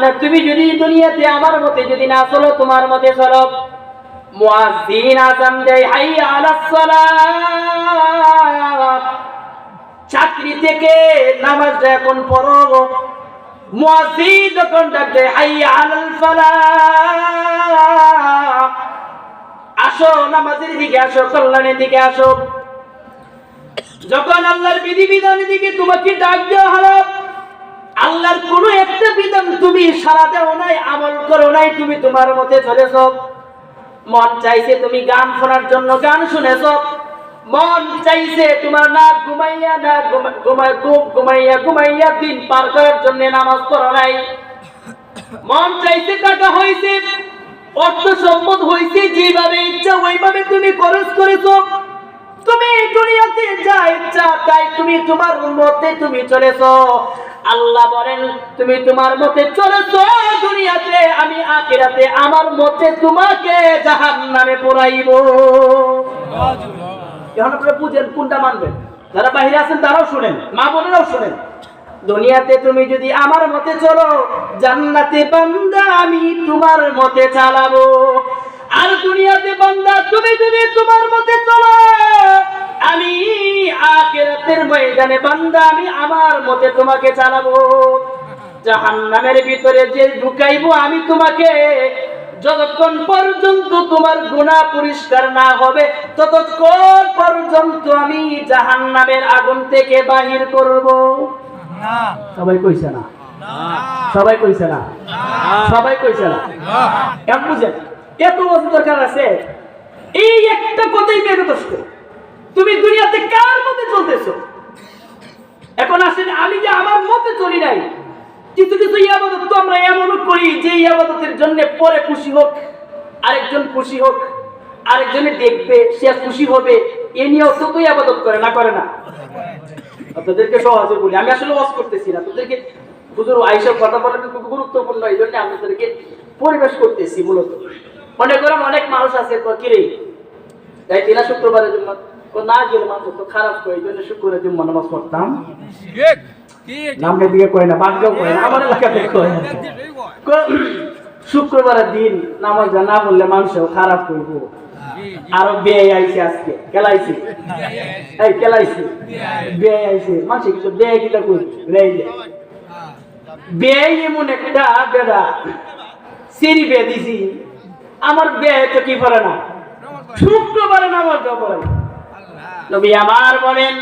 বান্দা তুমি যদি দুনিয়াতে আমার মতে যদি না চলো, তোমার মতে চলো। মুয়াজ্জিন আযান দেয় হাইয়া আলাস সালাত। চাকরি থেকে নামাজ এখন পড়ো। মুয়াজ্জিন যখন ডাক হাইয়া আলাল ফালাহ আসো নামাজের দিকে আসো, কল্যাণের দিকে আসো। যখন আল্লাহর বিধি বিধানের দিকে তোমাকে ডাক দেওয়া হলো আল্লাহর কোন একটা বিধান তুমি সারা দেও নাই, আমল করো নাই, তুমি তোমার মতে চলেছ। মন চাইছে তুমি গান শোনার জন্য গান শুনেছ। মন চাইছে তোমার না ঘুমাইয়া না ঘুমা- ঘুমাই ঘুম ঘুমাইয়া ঘুমাইয়া দিন পার করার জন্য নামাজ পড়ো নাই। মন চাইছে টাকা হয়েছে অর্থ সম্পদ হয়েছে যেভাবে ইচ্ছা ওইভাবে তুমি খরচ করেছ। তুমি দুনিয়াতে যা ইচ্ছা তাই তুমি তোমার মতে তুমি চলেছো। আল্লাহ বলেন, তুমি তোমার মতে চলেছো দুনিয়াতে, আমি আখিরাতে আমার মতে তোমাকে জাহান্নামে পোড়াইব। এখন আপনারা বুঝেন কোনটা মানবেন। যারা বাইরে আছেন তারাও শুনেন, মা বোনেরাও শুনেন। দুনিয়াতে তুমি যদি আমার মতে চলো, জান্নাতে বান্দা আমি তোমার মতে চালাবো। আর দুনিয়াতে বান্দা, তুমি যদি তোমার মতে চলো আমি আখেরাতের ময়দানে বান্দা আমি আমার মতে তোমাকে চালাবো জাহান্নামের ভিতরে যে ঢুকাইবো আমি তোমাকে যতক্ষণ পর্যন্ত তোমার গুণা পরিষ্কার না হবে ততক্ষণ পর্যন্ত আমি জাহান্নামের আগুন থেকে বাহির করব। সবাই কইছে না? সবাই কইছে না? সবাই কইছে না? বুঝেন এত দরকার আছে এই একটা কথাই দোষ্ট তুমি দুনিয়াতে কার মতে চলতেছো? এখন আসেন আমি যে আমার মতে চলি নাই কিছু কিছু ইয়াবাদত তো আমরা এমনও করি যে ইয়াবাদতের জন্য পরে খুশি হোক আরেকজন খুশি হোক আরেকজনে দেখবে সে খুশি হবে এ নিয়েও তো তো ইয়াবাদত করে না করে না। আপনাদেরকে সহজে বলি আমি আসলে ওয়াজ করতেছি না তোদেরকে হুজুর আইসব কথা বলা খুব গুরুত্বপূর্ণ এই জন্য আমি তাদেরকে পরিবেশ করতেছি মূলত। মনে করেন অনেক মানুষ আছে কয়, কি রে? তাই তিনা শুক্রবারের জন্য না গেলে মানুষ তো খারাপ করে এই জন্য শুক্রবারের জন্য নামাজ পড়তাম। নামটা দিয়ে কয় না বাদগাও কয় না আমার এলাকাতে কয় শুক্রবারের দিন নামাজ না বললে মানুষও খারাপ করব। আরও বেয়ে আইছে আজকে কেলাইছে। এই কেলাইছে। বেয়ে আইছে মানুষ কিছু বেয়ে কিটা করবে রেইলে। বেয়ে এমন একটা বেড়া সিঁড়ি বেয়ে দিছি আমার বেয়ে তো কি করে না? শুক্রবারে নামাজ পড়ে। না নবী আমার বলেন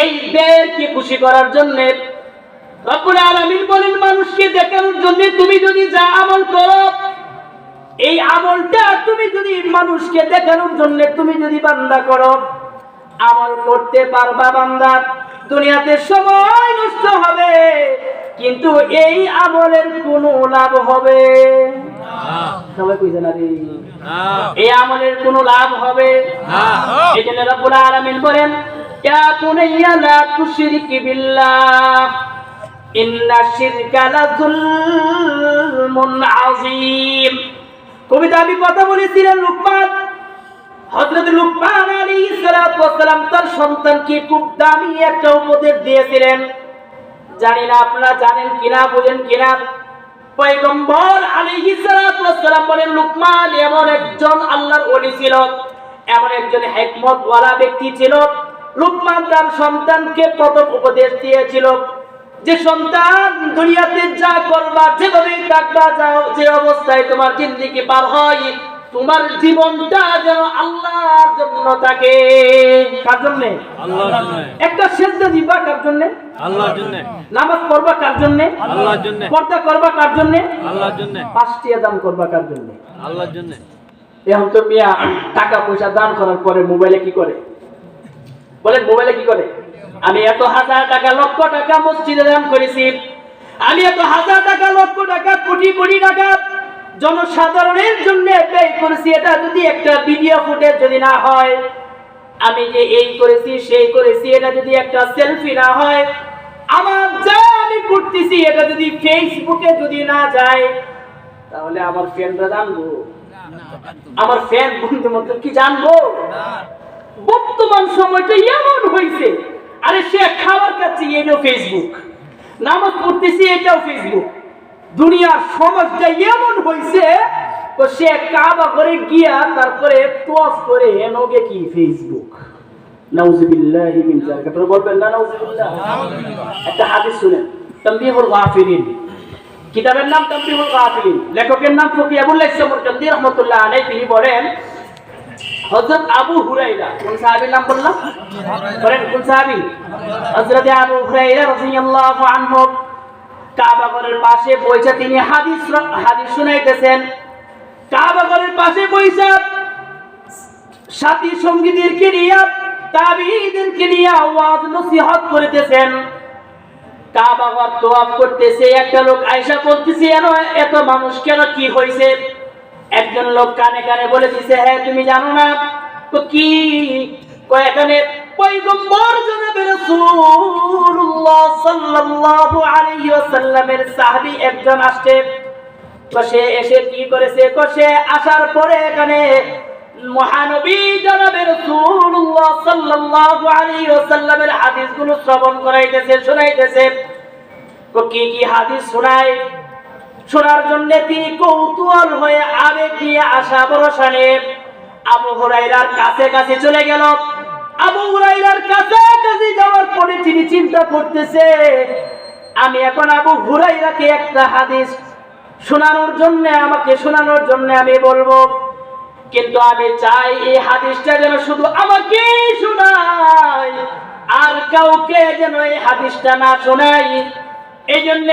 এই ব্যয়কে খুশি করার জন্য রব্বুল আলামিন বলেন মানুষকে দেখানোর জন্য তুমি যদি যা আমল করো এই আমলটা তুমি যদি মানুষকে দেখানোর জন্য তুমি যদি বান্দা করো আমল করতে পারবা বান্দা। দুনিয়াতে সময় নষ্ট হবে কিন্তু এই আমলের কোনো লাভ হবে। সবাই কইছে না রে। এই আমলের কোনো লাভ হবে? এই জন্য রব্বুল আলামিন বলেন ইয়া বুনাইয়া লা তুশরিক বিল্লাহ ইন্না শিরকা লাযুলমুন আযীম। কবিতা আমি কথা বলেছিলেন লুকমান। হযরত লুকমান আলাইহিস সালাতু ওয়াস সালাম তার সন্তানকে খুব দামি একটা উপদেশ দিয়েছিলেন। জানি না আপনারা জানেন কিনা বলেন কিনা। পয়গম্বর আলী সালাতু ওয়াস বলেন, লুকমান এমন একজন আল্লাহর ওলি ছিল, এমন একজন হেকমত ওয়ালা ব্যক্তি ছিল। লুকমান তার সন্তানকে প্রথম উপদেশ দিয়েছিল যে, সন্তান, দুনিয়াতে যা করবা যেভাবে থাকবা যাও, যে অবস্থায় তোমার জিন্দিগি পার হয় তোমার জীবনটা যেন আল্লাহর জন্য থাকে। কার জন্য? একটা সেজদা দিবা কার জন্যে? আল্লাহর জন্য। নামাজ পড়বা কার জন্যে? আল্লাহর জন্যে। পর্দা করবা কার জন্যে? আল্লাহর জন্য। পাঁচটি দান করবা কার জন্যে? আল্লাহর জন্য। এখন তো মিয়া টাকা পয়সা দান করার পরে মোবাইলে কি করে? বলেন মোবাইলে কি করে? আমি এত হাজার টাকা লক্ষ টাকা মসজিদে দান করেছি। আমি এত হাজার টাকা লক্ষ টাকা কোটি কোটি টাকা জনসাধারণের জন্য ব্যয় করেছি। এটা যদি একটা ভিডিও ফুটেজ যদি না হয়, আমি যে এই করেছি, সেই করেছি, এটা যদি একটা সেলফি না হয়, আমার যা আমি করতেছি, এটা যদি ফেসবুকে যদি না যায়, তাহলে আমার ফ্রেন্ডরা জানব। আমার ফ্যান বন্ধু মতো কি জানব? বর্তমান সময়টা এমন হয়েছে। আরে সে খাবার খাচ্ছে, এটাও ফেসবুক নামাজ পড়তেছি, এটাও ফেসবুক দুনিয়ার সমাজটা এমন হয়েছে তো সে কাবা করে গিয়া তারপরে তোয়াফ করে এনোগে কি? ফেসবুক নাউজুবিল্লাহি মিন যালিক। আপনারা বলবেন না, নাউজুবিল্লাহ। একটা হাদিস শুনেন। গাফিলিন। কিতাবের নাম তামবিহুল গাফিলিন। লেখকের নাম ফকি আবুল্লাহ সমরকান্দি রহমাতুল্লাহ আলাইহি। তিনি বলেন, হযরত আবু হুরাইরা কোন সাহাবীর নাম বললাম? বলেন, কোন সাহাবী? হযরত আবু হুরাইরা রাদিয়াল্লাহু আনহু কাবা ঘরের পাশে বইসা তিনি হাদিস হাদিস শুনাইতেছেন। কাবা ঘরের পাশে বইসা সাথী সঙ্গীদেরকে নিয়ে তাবিদেরকে নিয়ে আওয়াজ নসিহত করিতেছেন। কাবা ঘর তোয়াফ করতেছে, একটা লোক আয়সা করতেছে এন, এত মানুষ কেন? কি হয়েছে একজন লোক কানে কানে বলে দিছে হ্যাঁ তুমি জানো না। তো কি এখানে পয়গম্বর জনাবে রাসূলুল্লাহ সাল্লাল্লাহু আলাইহি ওয়াসাল্লামের সাহাবী একজন আসছে। তো সে এসে কি করেছে? সে আসার পরে এখানে মহানবী জনাবে রাসূলুল্লাহ সাল্লাল্লাহু আলাইহি ওয়াসাল্লামের হাদিসগুলো শ্রবণ করাইতেছে, শোনাইতেছে। তো কি কি হাদিস শোনায়? শোনার জন্য তিনি কৌতূহল হয়ে আবেগ নিয়ে আসা ভরসা নিয়ে আবু হুরাইরার কাছে কাছে চলে গেল। আবু হুরাইরার কাছে কাছে যাওয়ার পরে তিনি চিন্তা করতেছে, আমি এখন আবু একটা হাদিস শোনানোর জন্য, আমাকে শোনানোর জন্য আমি বলব। কিন্তু আমি চাই এই হাদিসটা যেন শুধু আমাকে আর কাউকে যেন এই হাদিসটা না শোনাই এই জন্য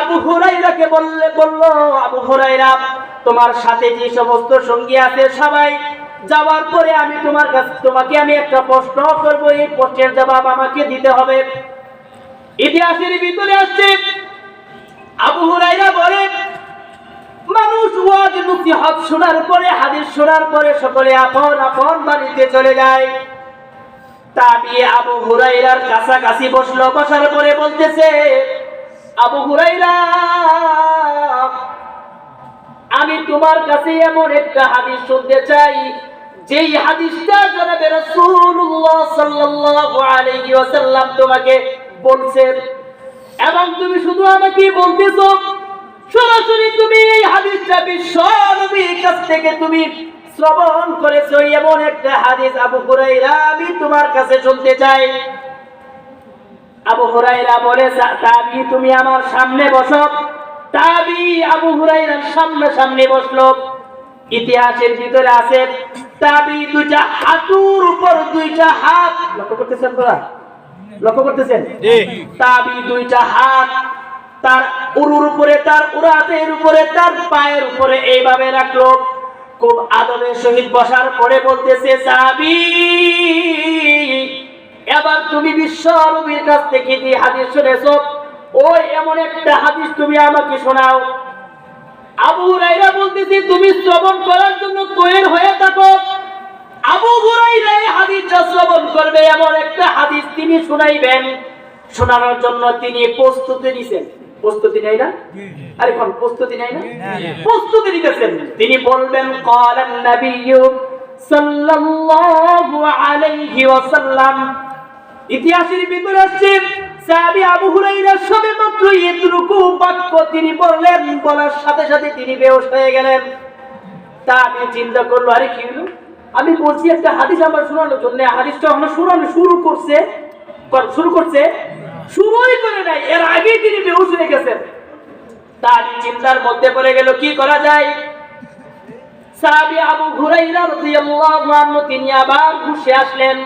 আবু হুরাইরাকে বললে, বলল, আবু হুরাইরা তোমার সাথে যে সমস্ত সঙ্গী আছে সবাই যাওয়ার পরে আমি তোমার কাছে, তোমাকে আমি একটা প্রশ্ন করব, এই প্রশ্নের জবাব আমাকে দিতে হবে। ইতিহাসের ভিতরে আসছে, আবু হুরাইরা বলে, মানুষ ওয়াজ, নসিহত শোনার পরে, হাদিস শোনার পরে সকলে আপন আপন বাড়িতে চলে যায়। তাবি আবু হুরাইরার কাছাকাছি বসল, বসার পরে বলতেছে, আবু হুরাইরা আমি তোমার কাছে এমন একটা হাদিস শুনতে চাই। যেই হাদিসটা জনাবে রাসূলুল্লাহ সাল্লাল্লাহু আলাইহি ওয়াসাল্লাম তোমাকে বলছেন, এবং তুমি শুধু আমাকে বলতেছো, সরাসরি তুমি এই হাদিসটা বিশ্ব কাছ থেকে তুমি শ্রবণ করেছ, এমন একটা হাদিস আবু হুরাইরা আমি তোমার কাছে শুনতে চাই। আবু হুরাইরা বলে তুমি আমার সামনে বসো? তাবি আবু হুরাইরার সামনে সামনে বসল। ইতিহাসের ভিতরে আছে তাবি দুইটা হাতুর উপর দুইটা হাত। লক্ষ্য করতেছেন তোরা? লক্ষ্য করতেছেন? তাবি দুইটা হাত তার উরুর উপরে তার উরাতের উপরে তার পায়ের উপরে এইভাবে রাখল। খুব আদবের সহিত বসার পরে বলতেছে সাবি এবার তুমি বিশ্ব নবীর কাছ থেকে যে হাদিস শুনেছো ওই এমন একটা হাদিস তুমি আমাকে শোনাও। আবু হুরাইরা বলতেছে তুমি শ্রবণ করার জন্য তৈরি হয়ে থাকো। আবু হুরাইরা এই হাদিসটা শ্রবণ করবে এমন একটা হাদিস তিনি শুনাইবেন। শোনানোর জন্য তিনি প্রস্তুতি নিছেন। প্রস্তুতি নেই না? আরে কোন প্রস্তুতি নেই না? প্রস্তুতি নিতেছেন। তিনি বলবেন ক্বালান নাবিয়্যু সাল্লাল্লাহু আলাইহি ওয়াসাল্লাম। ইতিহাসের ভিতরে আসছে সাহাবী আবু হুরাইরা সবে মাত্র এতটুকু বাক্য তিনি বললেন, বলার সাথে সাথে তিনি বেহুশ হয়ে গেলেন। তা আমি চিন্তা করল, আরে কি হলো? আমি বলছি, একটা হাদিস আমার শোনানোর জন্য, হাদিসটা আমরা শোনানো শুরু করছে শুরু করছে, শুরুই করে নাই, এর আগেই তিনি বেহুশ হয়ে গেছেন। তা আমি চিন্তার মধ্যে পড়ে গেল, কি করা যায়? সাহাবী আবু হুরাইরা রাদিয়াল্লাহু আনহু, তিনি আবার ঘুষে আসলেন।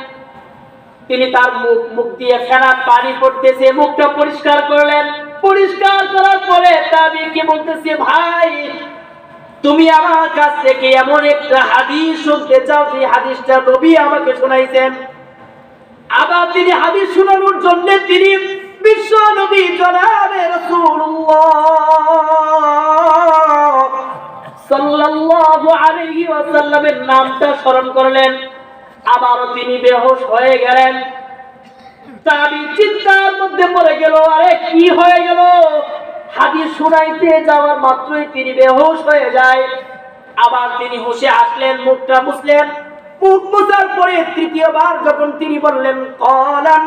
তিনি তার মুখ মুখ দিয়ে ফেনা পানি পড়তেছে, মুখটা পরিষ্কার করলেন। পরিষ্কার করার পরে তাবি কি বলতেছে, ভাই, তুমি আমার কাছ থেকে এমন একটা হাদিস শুনতে চাও, যে হাদিসটা নবী আমাকে শোনাইছেন। আবার তিনি হাদিস শোনানোর জন্য তিনি বিশ্ব নবী জনাবে সাল্লাল্লাহু আলাইহি ওয়াসাল্লামের নামটা স্মরণ করলেন। আবারও তিনি বেহুশ হয়ে গেলেন। তাবি চিন্তার মধ্যে পড়ে গেল, আরে কি হয়ে গেল? হাদিস শুনাইতে যাওয়ার মাত্রই তিনি বেহুশ হয়ে যায়। আবার তিনি হুশে আসলেন, মুখটা মুছলেন। মুখ মুছার পরে তৃতীয়বার যখন তিনি বললেন, কলান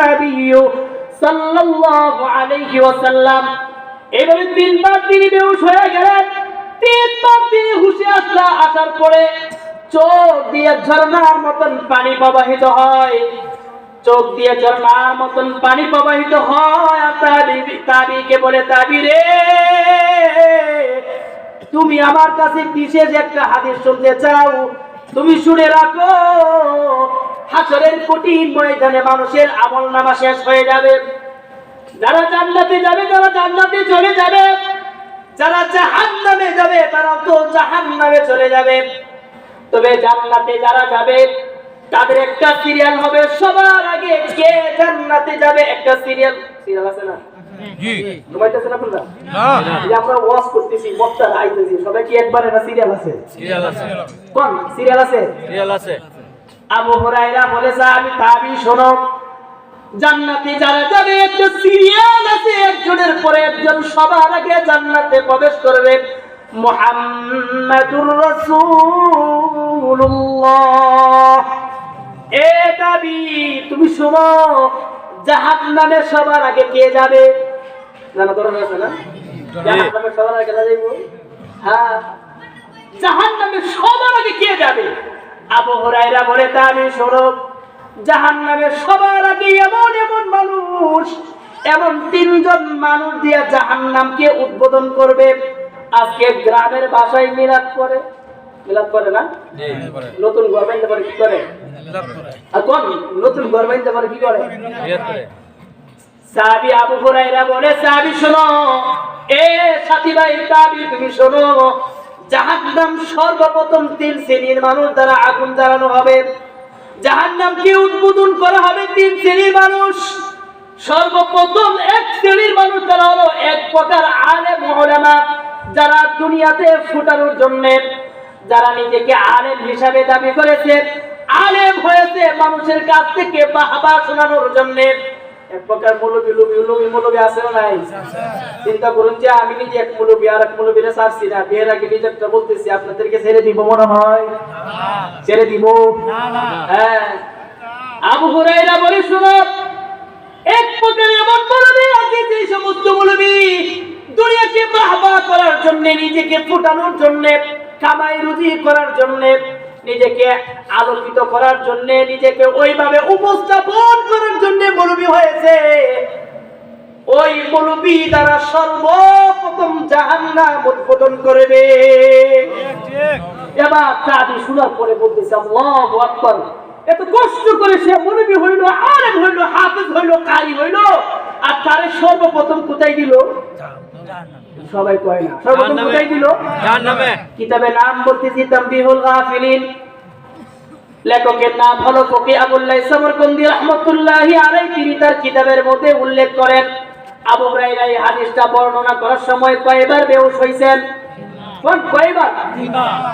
নবিয়্যু সাল্লাল্লাহু আলাইহি ওয়াসাল্লাম। এবারে তিনবার তিনি বেহুশ হয়ে গেলেন। তিনবার তিনি হুশে আসলা, আসার পরে চোখ দিয়ে ঝর্ণার মতন পানি প্রবাহিত হয়। চোখ দিয়ে ঝর্ণার মতন পানি প্রবাহিত হয়। তাবিকে বলে, তাবি রে, তুমি আমার কাছে বিশেষ একটা হাদিস শুনতে চাও। তুমি শুনে রাখো, হাসরের কঠিন ময়দানে মানুষের আমল নামা শেষ হয়ে যাবে। যারা জান্নাতে যাবে, তারা জান্নাতে চলে যাবে। যারা জাহান্নামে যাবে তারা তো জাহান্নামে চলে যাবে। তবে জান্নাতে যারা যাবে তাদের একটা সিরিয়াল হবে সবার আগে কে জান্নাতে যাবে? একটা সিরিয়াল সিরিয়াল আছে না? জি। ঘুমাইতেছেন আপনারা? না। এই যে আমরা ওয়াজ করতেছি বক্তারা আইতেছি সবাই কি একবারে না সিরিয়াল আছে? সিরিয়াল আছে। কোন? সিরিয়াল আছে? সিরিয়াল আছে। আবু হুরায়রা বলেছে আমি তাবি শোনো জান্নাতে যারা যাবে একটা সিরিয়াল আছে একজনের পরে একজন সবার আগে জান্নাতে প্রবেশ করবে। মুহাম্মাদুর রাসূলুল্লাহ। এ দাবি তুমি শোনো জাহান্নামে সবার আগে কে যাবে? জানা দরকার আছে না? সবার আগে হ্যাঁ। সবার আগে কে যাবে? আবু হুরায়রা বলে সবার আগে এমন এমন মানুষ এমন তিনজন মানুষ দিয়ে উদ্বোধন করবে। আজকে গ্রামের ভাষায় মিলাদ করে মিলাদ করে না? নতুন বাইন্দে পারে কি করে? আর কোন? নতুন বাইন্দে পারে কি করে? সাহাবি আবু হুরায়রা বলে সাহাবি শোনো। এ সাথী ভাই সাহাবি তুমি শোনো। জাহান্নাম সর্বপ্রথম তিন শ্রেণির মানুষ দ্বারা আগুন জ্বালানো হবে। জাহান্নামকে উদ্বোধন করা হবে? তিন শ্রেণির মানুষ। সর্বপ্রথম এক শ্রেণির মানুষ তারা হলো এক প্রকার আলেম ওলামা যারা দুনিয়াতে ফুটানোর জন্য, যারা নিজেকে আলেম হিসাবে দাবি করেছে, আলেম হয়েছে মানুষের কাছ থেকে বাহবা শোনানোর জন্য। এক প্রকার মৌলবী, লুবি লুবি মৌলবী আছে না নাই। চিন্তা করুন যে আমি নিজে এক মৌলবী আর এক মৌলবীরে ছাড়ছি না। বিয়ের আগে নিজেরটা বলতেছি, আপনাদেরকে ছেড়ে দিব মনে হয়? ছেড়ে দিব? হ্যাঁ। আবু হুরাইরা বলে, শুনো, এক প্রকার এমন মৌলবী আছে যে সমস্ত মৌলবী দুনিয়াকে বাহবা করার জন্য, নিজেকে ফুটানোর জন্য, কামাই রুজি করার জন্য, নিজেকে আলোকিত করার জন্য, নিজেকে ওইভাবে উপস্থাপন করার জন্য মৌলবী হয়েছে। ওই মৌলবী দ্বারা সর্বপ্রথম জাহান্নাম উদ্বোধন করবে। এবার তাবি শোনার পরে বলতেছে, আল্লাহু আকবার। এত কষ্ট করে সে মৌলবী হইল, আলেম হইল, হাফেজ হইল, কারি হইল, আর তারে সর্বপ্রথম কোথায় দিল? সবাই কয় না। সর্বপ্রথম কোথায় দিল? জাহান্নামে। কিতাবে নাম বলতেছি তাম্বিহুল গাফিলিন। লেখকের নাম হলো ফকি আবুল্লাহ সমরকন্দি রহমতুল্লাহি আলাই তিনি তার কিতাবের মধ্যে উল্লেখ করেন আবু হুরায়রা এই হাদিসটা বর্ণনা করার সময় কয়বার বেহুশ হইছেন? কয়বার?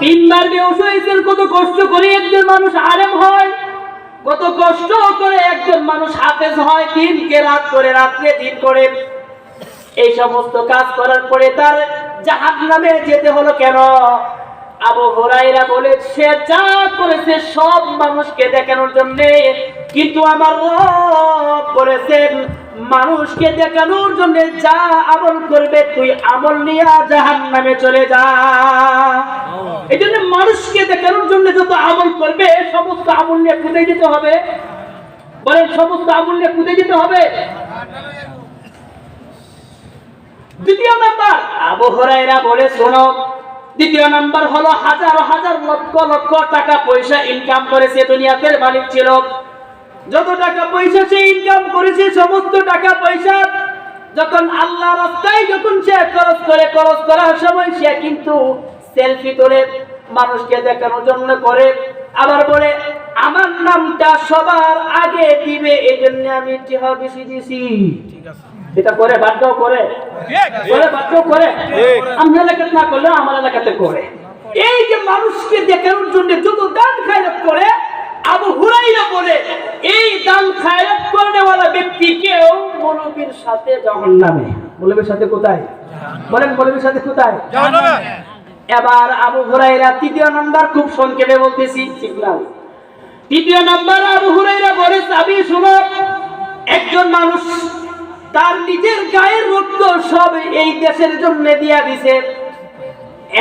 তিনবার বেহুশ হয়েছেন কত কষ্ট করে একজন মানুষ আলেম হয় কত কষ্ট করে একজন মানুষ হাফেজ হয়। দিনকে রাত করে রাত্রে দিন করে এই সমস্ত কাজ করার পরে তার জাহাজ নামে যেতে হলো কেন? আবু হরাইরা বলে সে যা করেছে সব মানুষকে দেখানোর জন্য কিন্তু আমার রব বলেছেন মানুষকে দেখানোর জন্য যা আমল করবে তুই আমল নিয়ে জাহান নামে চলে যা। এই জন্য মানুষকে দেখানোর জন্য যত আমল করবে সমস্ত আমল নিয়ে খুঁজে যেতে হবে। বলে সমস্ত আমল নিয়ে খুঁজে যেতে হবে। দ্বিতীয় নাম্বার, আবু হরাইরা বলে, শোনো, দ্বিতীয় নাম্বার হলো হাজার হাজার লক্ষ লক্ষ টাকা পয়সা ইনকাম করেছে দুনিয়াতে মালিক ছিল যত টাকা পয়সা সে ইনকাম করেছে, সমস্ত টাকা পয়সা যখন আল্লাহ রাস্তায় যখন সে খরচ করে, খরচ করার সময় সে কিন্তু সেলফি তোলে মানুষকে দেখানোর জন্য করে। আবার বলে, আমার নামটা সবার আগে দিবে এই জন্য আমি বেশি দিছি এটা করে করে। করে করে। ঠিক। আমি এলাকাতে না করলেও আমার এলাকাতে করে। এই যে মানুষকে দেখানোর জন্য যত দান খায়রাত করে আবু হুরাইরা বলে এই দান খায়রাত ব্যক্তিকেও মৌলবীর সাথে জাহান্নামে। মৌলবীর সাথে কোথায়? বলেন মৌলবীর সাথে কোথায়? এবার আবু হুরাইরা তৃতীয় নাম্বার খুব সংক্ষেপে বলতেছি সিগন্যাল তৃতীয় নাম্বার আবু হুরাইরা বলে আমি শুনো একজন মানুষ তার নিজের গায়ের রক্ত সব এই দেশের জন্য দিয়া দিছে।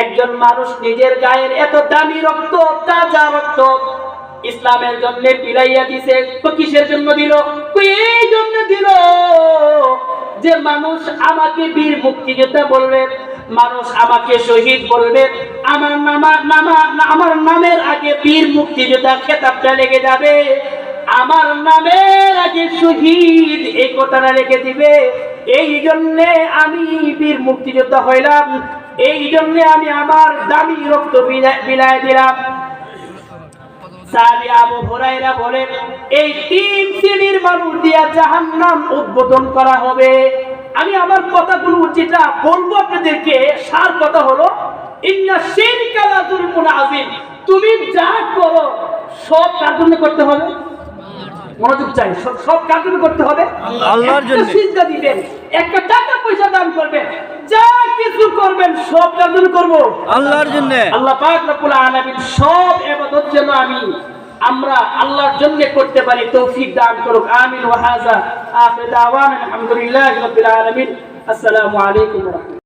একজন মানুষ নিজের গায়ের এত দামি রক্ত, তাজা রক্ত ইসলামের জন্য বিলাইয়া দিছে। কিসের জন্য দিল? এই জন্য দিল যে মানুষ আমাকে বীর মুক্তিযোদ্ধা বলবে, মানুষ আমাকে শহীদ বলবে। আমার নামা নামা আমার নামের আগে বীর মুক্তিযোদ্ধা খেতাবটা লেগে যাবে। আমার নামের আগে শহীদ এই কথাটা রেখে দিবে। এই জন্যে আমি বীর মুক্তিযোদ্ধা হইলাম। এই জন্যে আমি আমার দামি রক্ত বিলা- বিলায় দিলাম। এই তিন শ্রেণির মানুষ দিয়া উদ্বোধন করা হবে। আমি আমার কথাগুলো যেটা বলব আপনাদেরকে, সার কথা হলো তুমি যা করো, সব কার জন্য করতে হবে। মনোযোগ চাই। সব- জন্য করতে হবে। আল্লাহর জন্যে। সিজদা দিবেন। একটা টাকা পয়সা দান করবেন। যা কিছু করবেন সব কার জন্য আল্লাহর জন্য। আল্লাহ পাক রব্বুল আলামিন সব ইবাদত যেন আমি আমরা আল্লাহর জন্য করতে পারি তৌফিক দান করুক। আমিন। ওয়া হাযা আখির দাওয়ানা। আলহামদুলিল্লাহি রাব্বিল আলামিন। আসসালামু আলাইকুম ওয়া